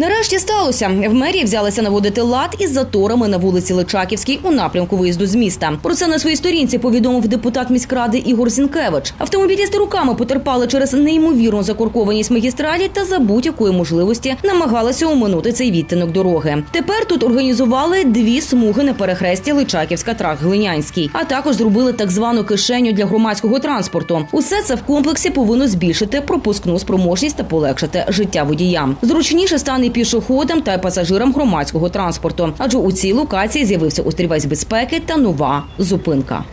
Нарешті сталося. В мерії взялися наводити лад із заторами на вулиці Личаківській у напрямку виїзду з міста. Про це на своїй сторінці повідомив депутат міськради Ігор Зінкевич. Автомобілісти руками потерпали через неймовірну закуркованість магістралі та за будь-якої можливості намагалися оминути цей відтинок дороги. Тепер тут організували дві смуги на перехресті Личаківська трак Глинянський, а також зробили так звану кишеню для громадського транспорту. Усе це в комплексі повинно збільшити пропускну спроможність та полегшити життя водіям. Зручніше стане пішоходам та пасажирам громадського транспорту, адже у цій локації з'явився острівець безпеки та нова зупинка.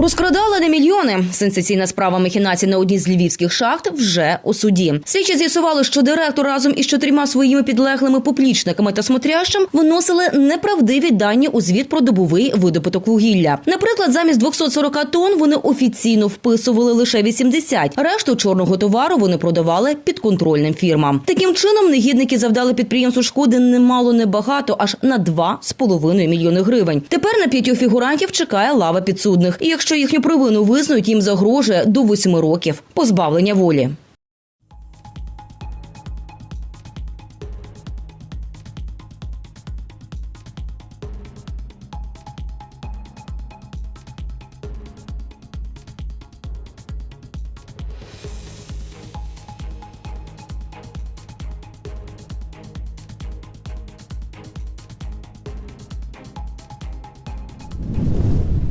Розкрадали на мільйони. Сенсаційна справа махінацій на одній з львівських шахт вже у суді. Слідчі з'ясували, що директор разом із чотирма своїми підлеглими поплічниками та смотрящим виносили неправдиві дані у звіт про добовий видобуток вугілля. Наприклад, замість 240 тонн вони офіційно вписували лише 80. Решту чорного товару вони продавали підконтрольним фірмам. Таким чином, негідники завдали підприємству шкоди немало небагато, аж на 2,5 мільйони гривень. Тепер на п'ятьох фігурантів чекає лава підсудних. І якщо їхню провину визнають, їм загрожує до восьми років позбавлення волі.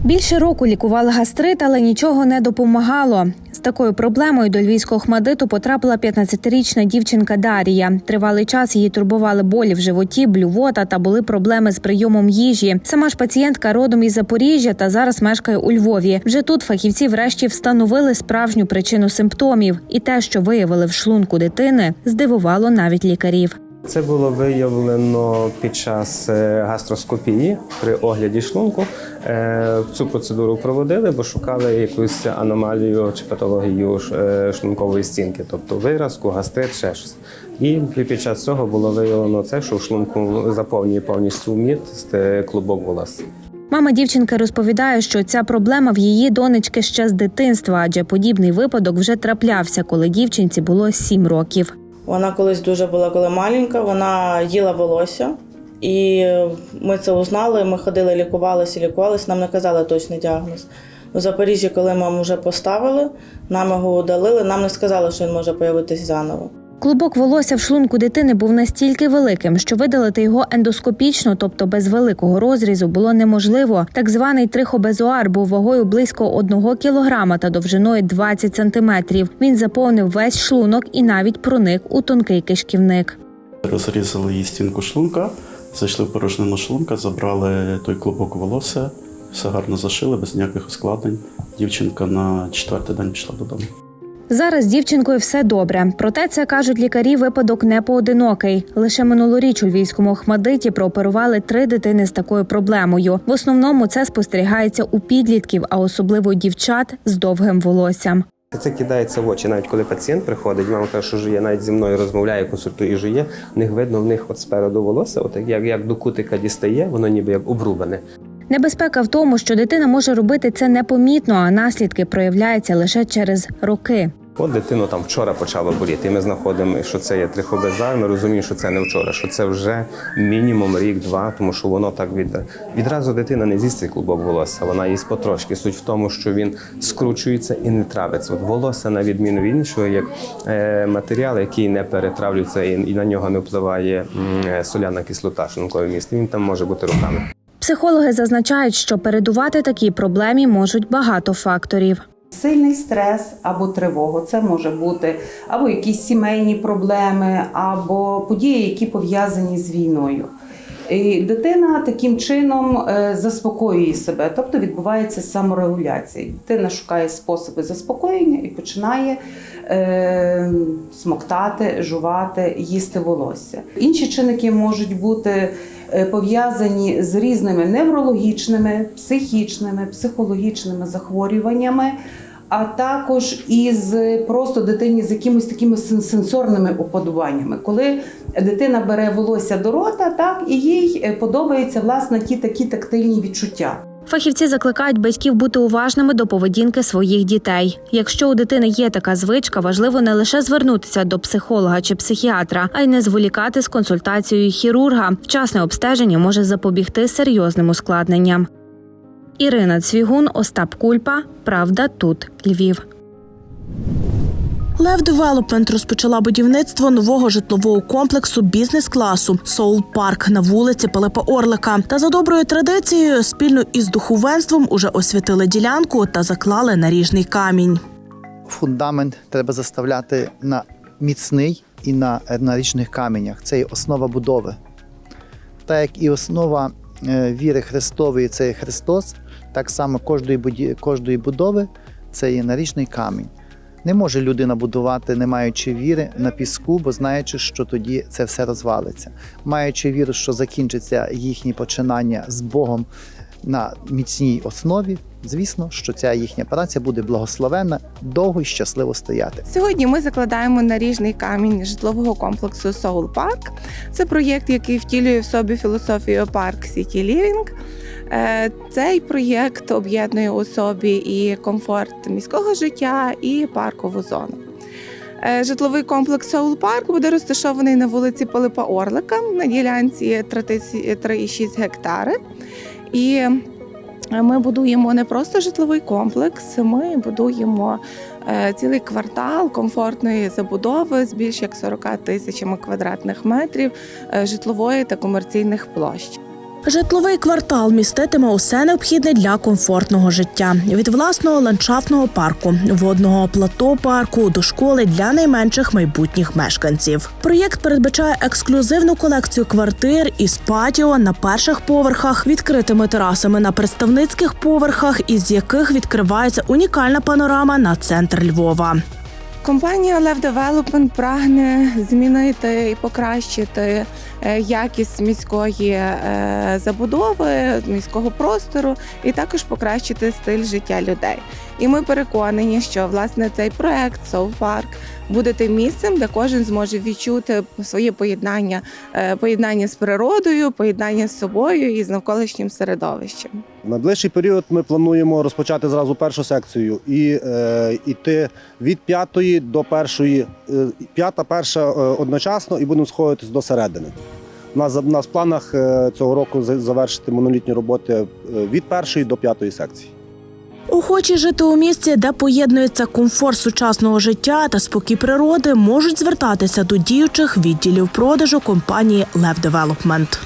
Більше року лікували гастрит, але нічого не допомагало. З такою проблемою до львівського хмадиту потрапила 15-річна дівчинка Дарія. Тривалий час її турбували болі в животі, блювота та були проблеми з прийомом їжі. Сама ж пацієнтка родом із Запоріжжя та зараз мешкає у Львові. Вже тут фахівці врешті встановили справжню причину симптомів, і те, що виявили в шлунку дитини, здивувало навіть лікарів. Це було виявлено під час е, гастроскопії при огляді шлунку. Е, Цю процедуру проводили, бо шукали якусь аномалію чи патологію е, шлункової стінки, тобто виразку, гастрит, ще щось. І під час цього було виявлено це, що в шлунку заповнює повністю мід з клубок волос. Мама дівчинки розповідає, що ця проблема в її донечки ще з дитинства, адже подібний випадок вже траплявся, коли дівчинці було 7 років. Вона колись дуже була, коли маленька, вона їла волосся. І ми це узнали. Ми ходили, лікувалися, лікувалися. Нам не казали точний діагноз. У Запоріжжі, коли нам вже поставили, нам його удалили, нам не сказали, що він може появитись заново. Клубок волосся в шлунку дитини був настільки великим, що видалити його ендоскопічно, тобто без великого розрізу, було неможливо. Так званий трихобезуар був вагою близько 1 кілограма та довжиною 20 сантиметрів. Він заповнив весь шлунок і навіть проник у тонкий кишківник. Розрізали її стінку шлунка, зайшли в порожнину шлунка, забрали той клубок волосся, все гарно зашили, без ніяких ускладнень. Дівчинка на четвертий день пішла додому. Зараз з дівчинкою все добре. Проте це кажуть лікарі. Випадок не поодинокий. Лише минулоріч у львівському Охмадиті прооперували три дитини з такою проблемою. В основному це спостерігається у підлітків, а особливо дівчат з довгим волоссям. Це кидається в очі, навіть коли пацієнт приходить, мама каже, що жує, навіть зі мною розмовляє, консультує і жує. В них видно, в них от спереду волосся, от як, як до кутика дістає, воно ніби як обрубане. Небезпека в тому, що дитина може робити це непомітно, а наслідки проявляються лише через роки. От дитину там вчора почало боліти. І ми знаходимо, що це є трихобезар. Ми розуміємо, що це не вчора, що це вже мінімум рік-два, тому що воно так від відразу дитина не з'їсть клубок волосся. Вона їсть потрошки. Суть в тому, що він скручується і не травиться. От волосся, на відміну від іншого, як е, матеріал, який не перетравлюється і, і на нього не впливає е, соляна кислота, шлунковий міст. Він там може бути руками. Психологи зазначають, що передувати такій проблемі можуть багато факторів. Сильний стрес або тривогу. Це може бути або якісь сімейні проблеми, або події, які пов'язані з війною. І дитина таким чином е, заспокоює себе, тобто відбувається саморегуляція. Дитина шукає способи заспокоєння і починає е, смоктати, жувати, їсти волосся. Інші чинники можуть бути пов'язані з різними неврологічними, психічними, психологічними захворюваннями. А також із просто дитині з якимись такими сенсорними уподобаннями, коли дитина бере волосся до рота, так і їй е, подобаються власне ті такі тактильні відчуття. Фахівці закликають батьків бути уважними до поведінки своїх дітей. Якщо у дитини є така звичка, важливо не лише звернутися до психолога чи психіатра, а й не зволікати з консультацією хірурга. Вчасне обстеження може запобігти серйозним ускладненням. Ірина Цвігун, Остап Кульпа. Правда, тут Львів. Лев Девелопмент розпочала будівництво нового житлового комплексу бізнес-класу Соул Парк на вулиці Пилипа Орлика. Та за доброю традицією спільно із духовенством уже освятили ділянку та заклали наріжний камінь. фундамент треба заставляти на міцний і на нарічних каменях. Це є основа будови. Так як і основа е, віри Христової це Христос, так само кожної, будови це є нарічний камінь. Не може людина будувати, не маючи віри на піску, бо знаючи, що тоді це все розвалиться. Маючи віру, що закінчиться їхні починання з Богом на міцній основі, звісно, що ця їхня праця буде благословенна, довго і щасливо стояти. Сьогодні ми закладаємо наріжний камінь житлового комплексу Soul Park. Це проєкт, який втілює в собі філософію Park City Living. Е, Цей проєкт об'єднує у собі і комфорт міського життя, і паркову зону. Е, Житловий комплекс Soul Park буде розташований на вулиці Пилипа Орлика на ділянці 3,6 гектари. І ми будуємо не просто житловий комплекс, ми будуємо е, цілий квартал комфортної забудови з більш як 40 тисячами квадратних метрів житлової та комерційних площ. Житловий квартал міститиме усе необхідне для комфортного життя від власного ландшафтного парку, водного плато парку до школи для найменших майбутніх мешканців. Проєкт передбачає ексклюзивну колекцію квартир із патіо на перших поверхах, відкритими терасами на представницьких поверхах, із яких відкривається унікальна панорама на центр Львова. Компанія Lev Development прагне змінити і покращити якість міської е, забудови, міського простору, і також покращити стиль життя людей. І ми переконані, що власне цей проект Soul Park буде тим місцем, де кожен зможе відчути своє поєднання, е, поєднання з природою, поєднання з собою і з навколишнім середовищем. На найближчий період ми плануємо розпочати зразу першу секцію і е, йти від п'ятої до першої, е, п'ята, перша е, одночасно, і будемо сходитись до середини. У нас, у нас в планах цього року завершити монолітні роботи від першої до п'ятої секції. Охочі жити у місті, де поєднується комфорт сучасного життя та спокій природи, можуть звертатися до діючих відділів продажу компанії Лев Development.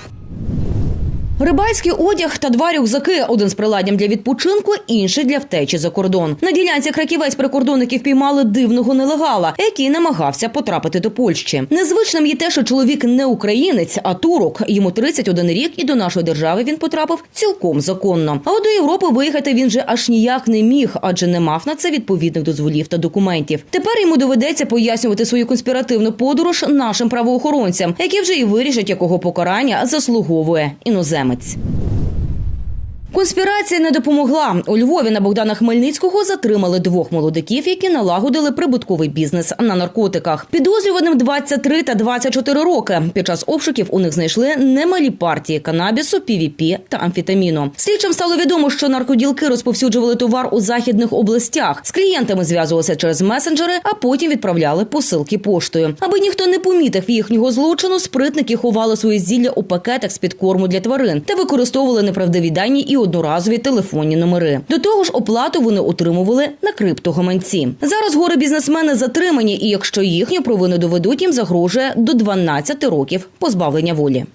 Рибальський одяг та два рюкзаки. Один з приладдям для відпочинку, інший для втечі за кордон. На ділянці краківець прикордонники впіймали дивного нелегала, який намагався потрапити до Польщі. Незвичним є те, що чоловік не українець, а турок. Йому 31 рік, і до нашої держави він потрапив цілком законно. А от до Європи виїхати він же аж ніяк не міг, адже не мав на це відповідних дозволів та документів. Тепер йому доведеться пояснювати свою конспіративну подорож нашим правоохоронцям, які вже і вирішать, якого покарання заслуговує іноземець. It's. Конспірація не допомогла. У Львові на Богдана Хмельницького затримали двох молодиків, які налагодили прибутковий бізнес на наркотиках. Підозрюваним 23 та 24 роки. Під час обшуків у них знайшли немалі партії канабісу, півіпі та амфетаміну. Слідчим стало відомо, що наркоділки розповсюджували товар у західних областях. З клієнтами зв'язувалися через месенджери, а потім відправляли посилки поштою. Аби ніхто не помітив їхнього злочину, спритники ховали свої зілля у пакетах з під корму для тварин та використовували неправдиві дані і одноразові телефонні номери. До того ж, оплату вони отримували на криптогаманці. Зараз гори бізнесмени затримані, і якщо їхню провину доведуть, їм загрожує до 12 років позбавлення волі.